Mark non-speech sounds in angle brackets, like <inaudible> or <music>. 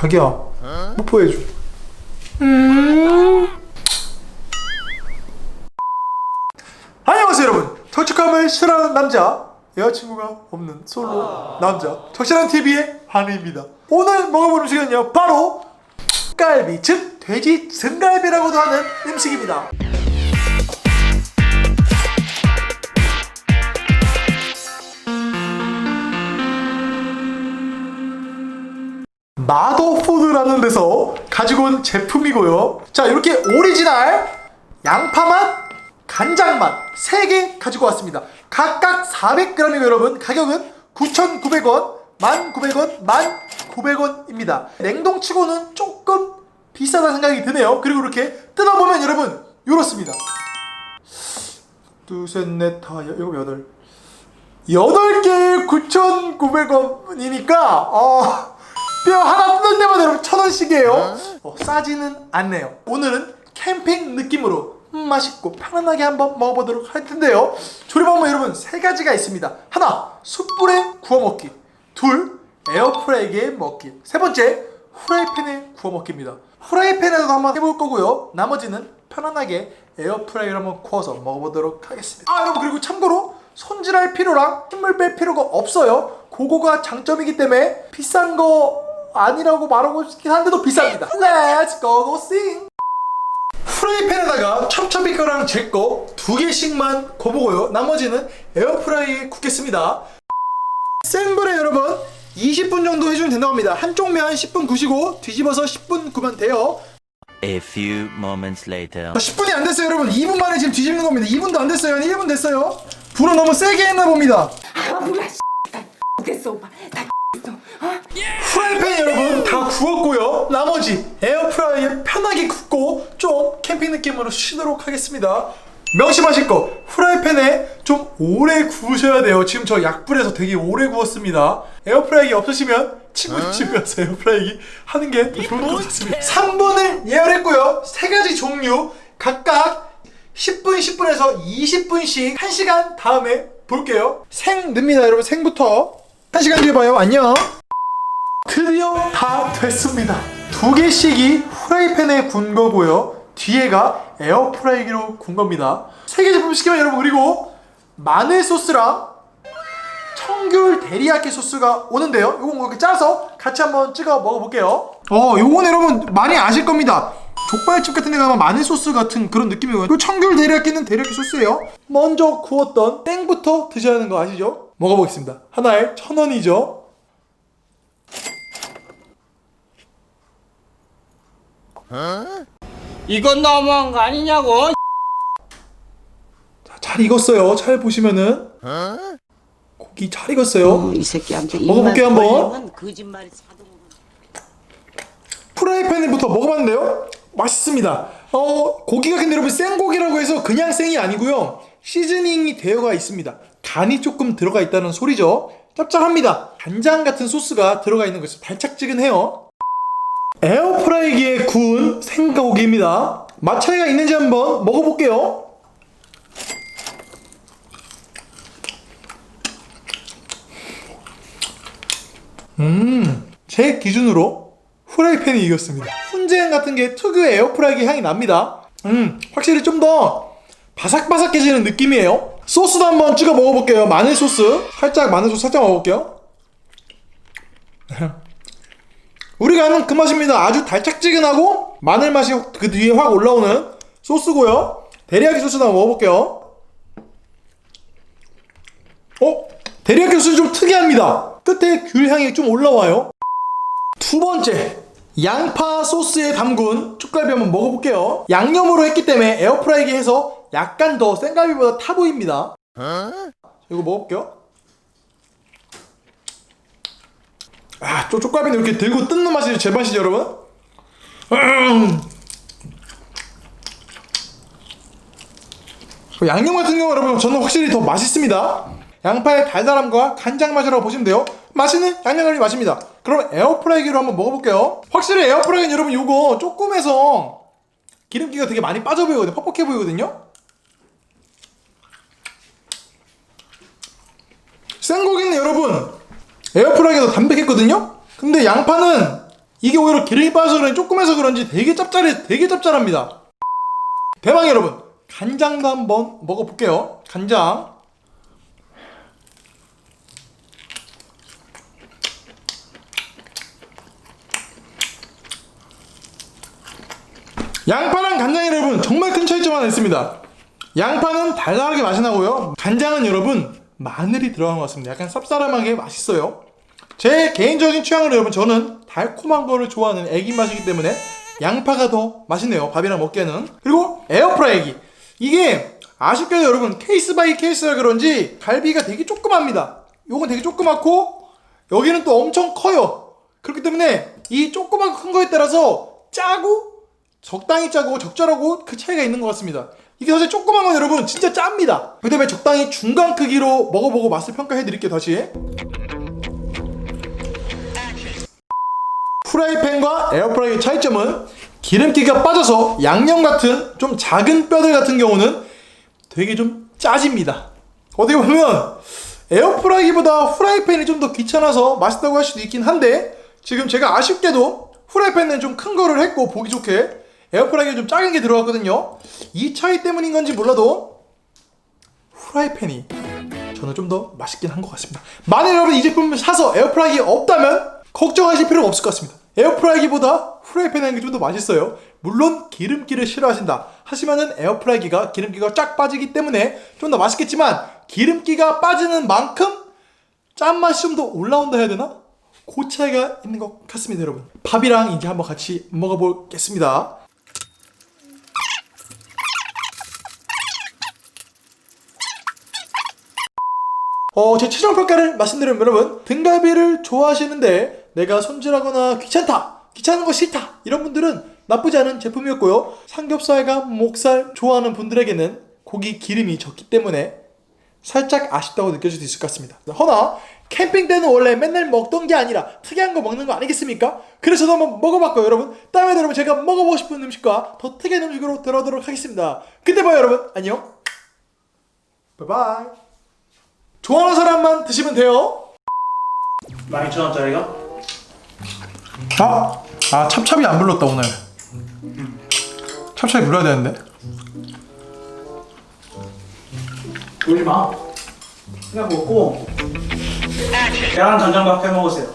자기야 뭐 보여줘. 음. 안녕하세요 여러분. 적축함을 싫어하는 남자 여자친구가 없는 솔로 남자 적실한 TV의 한우입니다. 오늘 먹어볼 음식은요 바로 갈비 즉 돼지 등갈비라고도 하는 음식입니다 마더푸드라는 데서 가지고 온 제품이고요. 자, 이렇게 오리지널 양파맛, 간장맛 3개 가지고 왔습니다. 각각 400g이고 여러분 가격은 9,900원, 1,900원, 1,900원입니다. 냉동치고는 조금 비싸다는 생각이 드네요. 그리고 이렇게 뜯어보면 여러분 이렇습니다. 둘, 셋, 넷, 다, 여- 일곱, 여덟. 여덟 개에 9,900원이니까 어, 뼈 하나 뜯을 때마다 여러분 천 원씩이에요. 어, 싸지는 않네요. 오늘은 캠핑 느낌으로 음, 맛있고 편안하게 한번 먹어보도록 할 텐데요. 조리 방법 여러분 세 가지가 있습니다. 하나 숯불에 구워 먹기. 둘 에어프라이기에 먹기. 세 번째 후라이팬에 구워 먹기입니다. 후라이팬에도 한번 해볼 거고요. 나머지는 편안하게 에어프라이기로 한번 구워서 먹어보도록 하겠습니다. 아 여러분 그리고 참고로 손질할 필요랑 힘을 뺄 필요가 없어요. 그거가 장점이기 때문에 비싼 거 아니라고 말하고 싶긴 한데도 비쌉니다. Let's go go sing. 프라이팬에다가 첩첩이 거랑 제 거 두 개씩만 구워보고요. 나머지는 에어프라이기에 굽겠습니다. 센 불에 여러분 20분 정도 해주면 된다고 합니다. 한쪽 면 10분 구시고 뒤집어서 10분 구면 돼요. A few moments later. 10분이 안 됐어요 여러분 2분 만에 지금 뒤집는 겁니다 2분도 안 됐어요 한 1분 됐어요 불을 너무 세게 했나 봅니다 아 뭐야 다 됐어 오빠 다 됐어 <laughs> 어? 구웠고요. 나머지 에어프라이에 편하게 굽고 좀 캠핑 느낌으로 쉬도록 하겠습니다. 명심하실 거 프라이팬에 좀 오래 구우셔야 돼요. 지금 저 약불에서 되게 오래 구웠습니다. 에어프라이기 없으시면 친구 집에 가서 에어프라이기 하는 게 더 좋을 것 같습니다. 3분을 예열했고요. 세 가지 종류 각각 10분 10분에서 20분씩 1시간 다음에 볼게요. 생 넣습니다 여러분. 생부터. 1시간 뒤에 봐요. 안녕 됐습니다. 두 개씩이 후라이팬에 군 거고요. 뒤에가 에어프라이기로 군 겁니다. 세 개 제품 시키면 여러분 그리고 마늘 소스랑 청귤 데리야끼 소스가 오는데요. 요건 이렇게 짜서 같이 한번 찍어 먹어볼게요. 어, 요건 여러분 많이 아실 겁니다. 족발집 같은 데 가면 마늘 소스 같은 그런 느낌이고요. 요 청귤 데리야끼는 데리야끼 소스예요. 먼저 구웠던 땡부터 드셔야 하는 거 아시죠? 먹어보겠습니다. 하나에 천 원이죠. 이건 너무한 거 아니냐고? 잘 익었어요. 잘 보시면은 고기 잘 익었어요. 이 새끼한테 먹어볼게요, 한번. 거짓말이 자동으로 프라이팬부터 먹어봤는데요. 맛있습니다. 어 고기가 근데 여러분 생고기라고 해서 그냥 생이 아니고요. 시즈닝이 되어가 있습니다. 간이 조금 들어가 있다는 소리죠. 짭짤합니다. 간장 같은 소스가 들어가 있는 것이 달짝지근해요. 에어프라이기에 구운 생고기입니다. 맛 차이가 있는지 한번 먹어볼게요. 제 기준으로 후라이팬이 이겼습니다. 훈제향 같은 게 특유의 에어프라이기 향이 납니다. 음, 확실히 좀 더 바삭바삭해지는 느낌이에요. 소스도 한번 찍어 먹어볼게요. 마늘 소스. 살짝 마늘 소스 살짝 먹어볼게요. <laughs> 우리가 아는 그 맛입니다. 아주 달짝지근하고 마늘 맛이 그 뒤에 확 올라오는 소스고요. 데리야끼 소스도 한번 먹어볼게요. 어? 데리야끼 소스 좀 특이합니다. 끝에 귤 향이 좀 올라와요. 두 번째 양파 소스에 담근 쭈갈비 한번 먹어볼게요 양념으로 했기 때문에 에어프라이기 해서 약간 더 생갈비보다 타 보입니다 이거 먹어볼게요 아, 쪽 쪽갈비는 이렇게 들고 뜯는 맛이 제 맛이죠 여러분? 음. 그 양념 같은 경우 여러분 저는 확실히 더 맛있습니다. 양파의 달달함과 간장 맛이라고 보시면 돼요. 맛있는 양념갈비 맛입니다. 그럼 에어프라이기로 한번 먹어볼게요. 확실히 에어프라이기는 여러분 요거 조금해서 기름기가 되게 많이 빠져 보이거든요. 퍽퍽해 보이거든요. 생고기는 여러분 에어프라이기가 더 담백했거든요? 근데 양파는 이게 오히려 기름이 빠져서 그런지 조금 해서 그런지 되게 짭짤해 되게 짭짤합니다. 대박 여러분 간장도 한번 먹어볼게요. 간장. 양파랑 간장 여러분 정말 큰 차이점 하나 있습니다. 양파는 달달하게 맛이 나고요. 간장은 여러분 마늘이 들어간 것 같습니다. 약간 쌉싸름하게 맛있어요. 제 개인적인 취향으로 여러분 저는 달콤한 거를 좋아하는 애기 맛이기 때문에 양파가 더 맛있네요. 밥이랑 먹기에는. 그리고 에어프라이기. 이게 아쉽게도 여러분 케이스 바이 케이스라 그런지 갈비가 되게 조그맣니다. 요건 되게 조그맣고 여기는 또 엄청 커요. 그렇기 때문에 이 조그맣고 큰 거에 따라서 짜고 적당히 짜고 적절하고 그 차이가 있는 것 같습니다. 이게 사실 조그만 건 여러분 진짜 짭니다. 그 다음에 적당히 중간 크기로 먹어보고 맛을 평가해 드릴게요 다시. 프라이팬과 에어프라이의 차이점은 기름기가 빠져서 양념 같은 좀 작은 뼈들 같은 경우는 되게 좀 짜집니다. 어떻게 보면 에어프라이기보다 후라이팬이 좀 더 귀찮아서 맛있다고 할 수도 있긴 한데 지금 제가 아쉽게도 후라이팬은 좀 큰 거를 했고 보기 좋게 에어프라이기가 좀 작은 게 들어갔거든요. 이 차이 때문인 건지 몰라도 후라이팬이 저는 좀 더 맛있긴 한 것 같습니다. 만약 여러분 이 제품을 사서 에어프라이기 없다면 걱정하실 필요가 없을 것 같습니다. 에어프라이기보다 후라이팬 하는 게 좀 더 맛있어요. 물론 기름기를 싫어하신다 하시면은 에어프라이기가 기름기가 쫙 빠지기 때문에 좀 더 맛있겠지만 기름기가 빠지는 만큼 짠맛이 좀 더 올라온다 해야 되나? 그 차이가 있는 것 같습니다, 여러분. 밥이랑 이제 한번 같이 먹어보겠습니다. 어, 제 최종 평가를 말씀드리면 여러분, 등갈비를 좋아하시는데 내가 손질하거나 귀찮다, 귀찮은 거 싫다 이런 분들은 나쁘지 않은 제품이었고요. 삼겹살과 목살 좋아하는 분들에게는 고기 기름이 적기 때문에 살짝 아쉽다고 느껴질 수 있을 것 같습니다. 허나 캠핑 때는 원래 맨날 먹던 게 아니라 특이한 거 먹는 거 아니겠습니까? 그래서 저도 한번 먹어봤고요, 여러분. 다음에 여러분 제가 먹어보고 싶은 음식과 더 특이한 음식으로 돌아오도록 하겠습니다. 그때 봐요, 여러분. 안녕. 바이바이. 좋아하는 사람만 드시면 돼요. 12,000원짜리가? 아, 아 찹찹이 안 불렀다 오늘. 찹찹이 불러야 되는데. 울지 마. 그냥 먹고 계란 간장밥 해 먹으세요.